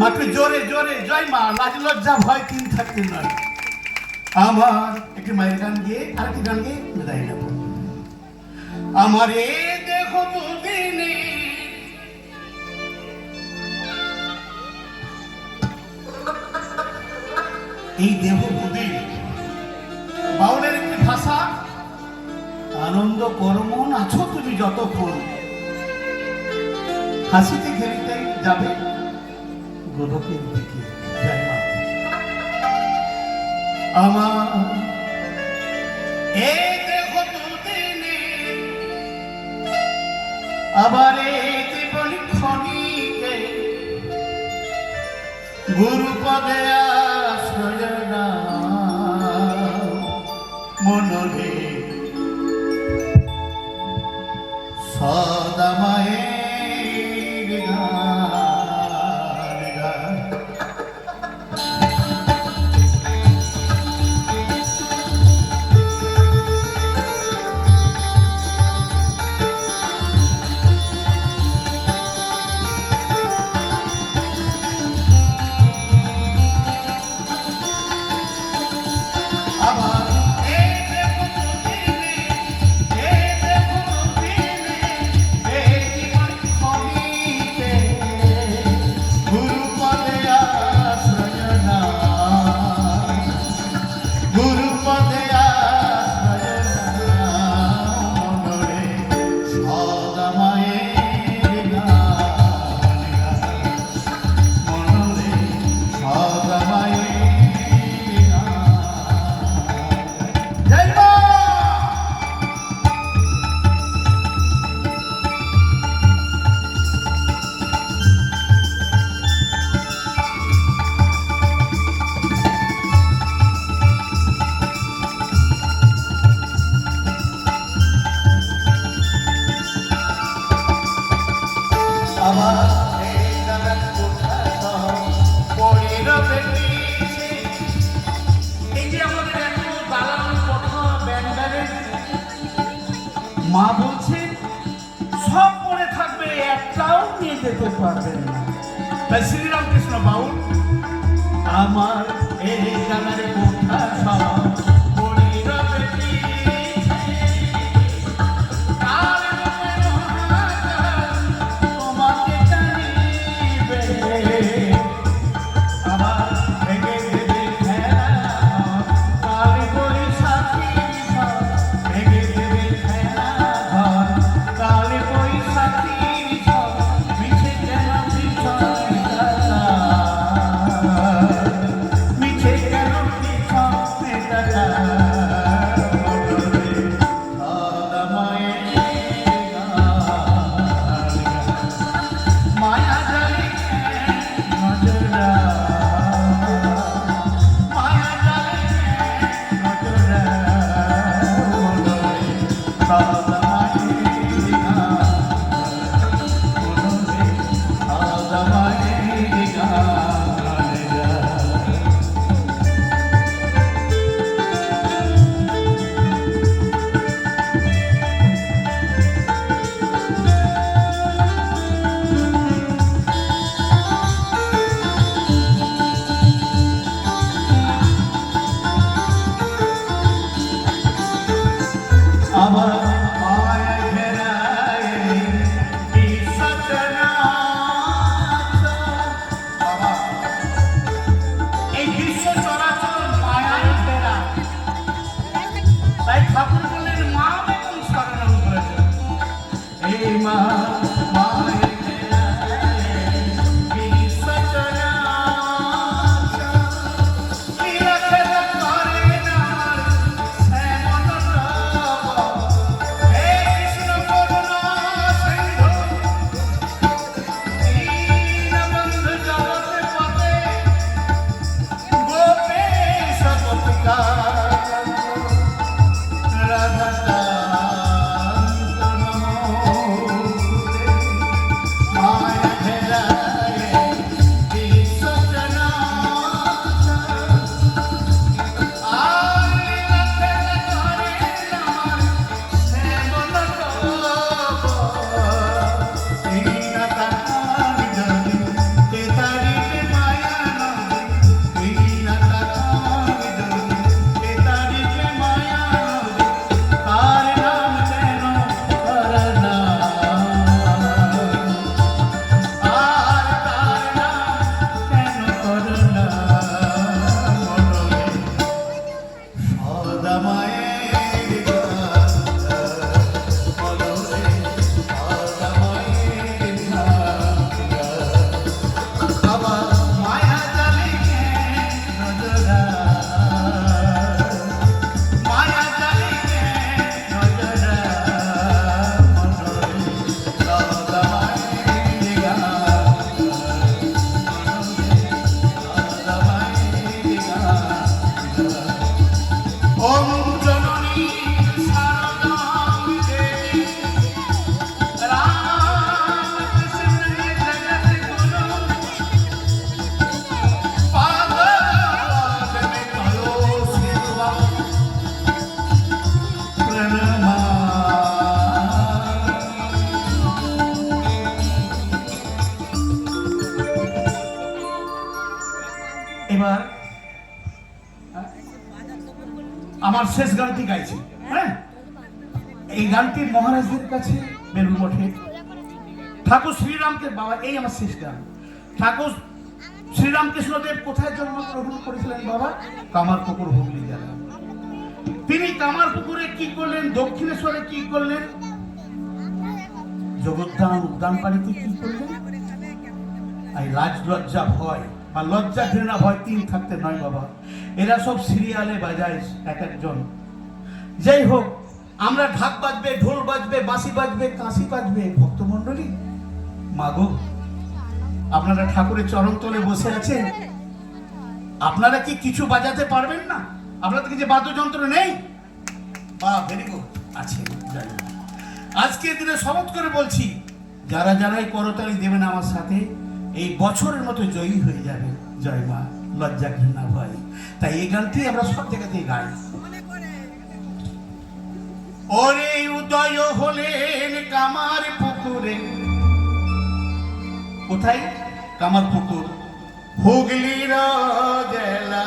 মাত্র জোরে জোরে, জয় মা। লাজ, লজ্জা, ভয়, তিন আমার একটি মায়ের গান গিয়ে, আরেকটি গান গিয়ে বিদায় নেব। আমার এ দেখো এই দেহ মন্দির বাউলের একটি ভাষা, আনন্দ কর্ম আছো তুমি যতক্ষণ। হাসিতে খেলিতে যাবে গোলকের দিকে। আমার এই দেহ দুদিনে আবার এই জীবন খনিকে গুরুপদে ঝরনা মনরে সা মা বলছে, সব পড়ে থাকবে, একটাও নিয়ে যেতে পারবে না। তাই শ্রীরামকৃষ্ণ বাউল, আমার এই জানার কথা সব আমার শেষ গানটি গাইছি। হ্যাঁ? এই গানটি মহারাজদের কাছে বেলুর মঠে ঠাকুর শ্রীরামকে বাবা, এই আমার শেষ গান। ঠাকুর শ্রীরামকৃষ্ণদেব কোথায় জন্মগ্রহণ করেছিলেন বাবা? কামারপুকুর হুগলি জেলা তিনি কামারপুকুরে কি করলেন? দক্ষিণেশ্বরে কি করলেন? জগদ্দান উদ্যান পানিতে কি করলেন? এই লাজ লজ্জা ভয় বা লজ্জা ঘৃণা ভয় তিন থাকতে নয় বাবা। এরা সব সিরিয়ালে বাজায় এক একজন। যাই হোক, আমরা ঢাক বাজবে, ঢোল বাজবে, বাঁশি বাজবে, কাঁসি বাজবে। ভক্তমণ্ডলী, মাগো, আপনারা ঠাকুরের চরণ তলে বসে আছেন। আপনারা কি কিছু বাজাতে পারবেন না? আপনাদের কি যে বাদ্যযন্ত্র নেই? বা ভেরি গুড আছে। আজকের দিনে শপথ করে বলছি, যারা যারাই করতালি দেবেন আমার সাথে, এই বছরের মতো জয়ী হয়ে যাবে। জয় মা। লজ্জা ঘৃণা ভয়। তাই এই গানটি আমরা সব জায়গাতেই গাই। ওরে উদয় হলেন কামার পুকুরে। কোথায়? কামার পুকুর। হুগলির জেলা